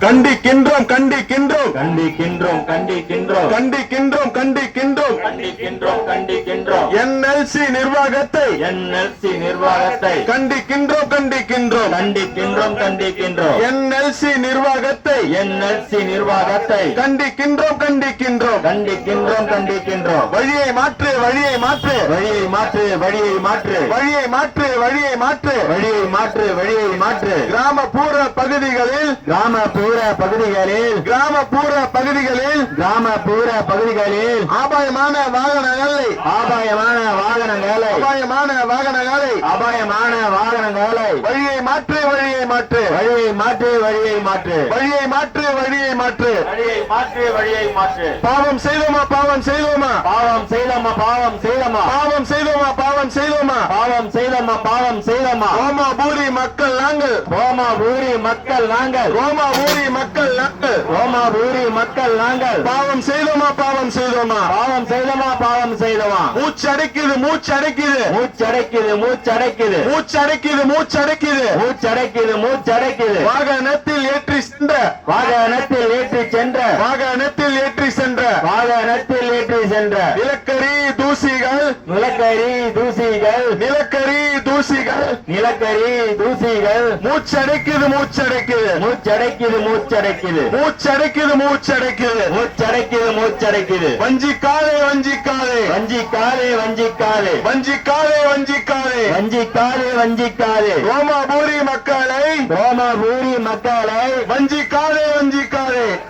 கண்டிக்கின்றோம் கண்டிக்கின்றோம். கண்டிக்கின்றோம் கண்டிக்கின்றோம். கண்டிக்கின்றோம் கண்டிக்கின்றோம். கண்டிக்கின்றோம் கண்டிக்கின்றோம். என்எல்சி நிர்வாகத்தை. என்எல்சி நிர்வாகத்தை. கண்டிக்கின்றோம் கண்டிக்கின்றோம். கண்டிக்கின்றோம் கண்டிக்கின்றோம். என்எல்சி நிர்வாகத்தை. என்எல்சி நிர்வாகத்தை. கண்டிக்கின்றோம் கண்டிக்கின்றோம். கண்டிக்கின்றோம் கண்டிக்கின்றோம். வழியை மாற்று வழியை மாற்று. வழியை மாற்று வழியை மாற்று. வழியை மாற்று வழியை மாற்று. வழியை மாற்று வழியை மாற்று. கிராமப்புற பகுதிகளில் கிராமப்புற பகுதிகளில் கிராமப்புற பகுதிகளில் கிராமப்புற பகுதிகளில் ஆபாயமான வாகனங்களை ஆபாயமான வாகனங்களை அபாயமான வாகனங்களை அபாயமான வாகனங்களை வழியை மாற்று வழியை மாற்று. வழியை மாற்று வழியை மாற்று. வழியை மாற்று. மாற்று. வழியை மாற்று வழியை மாற்று. பாவம் செய்தோமா பாவம் செய்தோமா? பாவம் செய்தம்மா பாவம் செய்தம்மா பாவம் செய்தோமா பாவம் செய்தோமா? பாவம் செய்தம்மா பாவம் செய்தம்மா ரோமா பூரி மக்கள் நாங்கள். ரோமா ஊரி மக்கள் நாங்கள். ரோமா பூரி மக்கள் மக்கள் நாங்கள். பாவம் செய்தோமா பாவம் செய்தோமா? பாவம் செய்தமா பாவம் செய்தமா? மூச்சடைக்குது மூச்சடைக்குது. மூச்சடைக்குது மூச்சடைக்குது. மூச்சடைக்குது மூச்சடைக்குது. மூச்சடைக்குது மூச்சடைக்குது. வாகனத்தில் ஏற்றி சென்ற. வாகனத்தில் ஏற்றி சென்ற. வாகனத்தில் ஏற்றி சென்ற. வாகனத்தில் ஏற்றி சென்ற. நிலக்கரி தூசிகள். நிலக்கரி தூசிகள். நிலக்கரி தூசிகள் நிலக்கரி தூசிகள். மூச்சடைக்குது மூச்சடைக்குது. மூச்சடைக்குது மூச்சடைக்குது. மூச்சடைக்குது மூச்சடைக்குது. மூச்சடைக்குது மூச்சடைக்குது. வஞ்சிக்காதே வஞ்சிக்காதே. வஞ்சிக்காதே வஞ்சிக்காதே. வஞ்சிக்காதே வஞ்சிக்காதே. வஞ்சிக்காதே வஞ்சிக்காதே. ரோமாபுரி மக்களை. ரோமபூரி மக்களை. வஞ்சிக்காதே வஞ்சிக்காதே.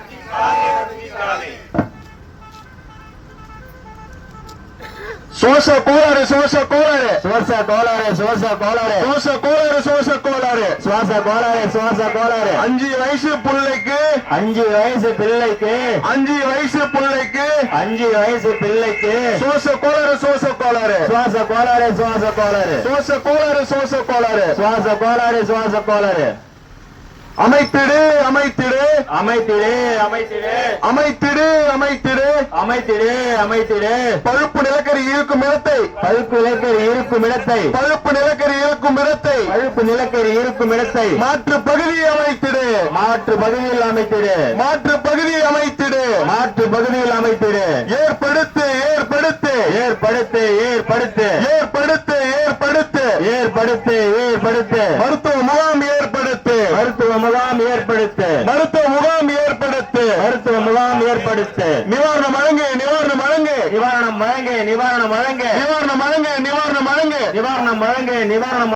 சோச கோளாறு சோச கோளாறு. சுவாச கோளாறு சுவாச கோளாறு. சோச கோளாறு சோச கோளாறு. சுவாச கோளாறு சுவாச கோளாறு. அஞ்சு வயசு பிள்ளைக்கு. அஞ்சு வயசு பிள்ளைக்கு. அஞ்சு வயசு பிள்ளைக்கு. அஞ்சு வயசு பிள்ளைக்கு. சோச கோளாறு சோச கோளாறு. சுவாச கோளாறு சுவாச கோளாறு. சோச கோளாறு சோச கோளாறு. சுவாச கோளாறு சுவாச கோளாறு. அமைத்திடு அமைத்திடு. அமைத்திடு அமைத்திடு. அமைத்திடு அமைத்திடு. அமைத்திடு அமைத்திடு. பழுப்பு நிலக்கரி இருக்கும் இடத்தை. பழுப்பு நிலக்கரி இருக்கும் இடத்தை. பழுப்பு நிலக்கரி இருக்கும் இடத்தை. பழுப்பு நிலக்கரி இருக்கும் இடத்தை. மாற்று பகுதி அமைத்திடு. மாற்று பகுதியில் அமைத்திடு. மாற்று பகுதி அமைத்திடு. மாற்று பகுதியில் அமைத்திடு. ஏற்படுத்து ஏற்படுத்து ஏற்படுத்து. ஏற்படுத்து ஏற்படுத்து. ஏற்படுத்து. ஏற்படுத்து ஏற்படுத்து. மருத்துவ முகாம் ஏற்படுத்து. மருத்துவ முகாம் ஏற்படுத்து. மருத்துவ முகாம் ஏற்படுத்து. மருத்துவ முகாம் ஏற்படுத்து. நிவாரணம் வழங்கு நிவாரணம் வழங்கு. நிவாரணம் வழங்க நிவாரணம் வழங்க. நிவாரணம் வழங்கு நிவாரணம் வழங்கு. நிவாரணம் வழங்க நிவாரணம்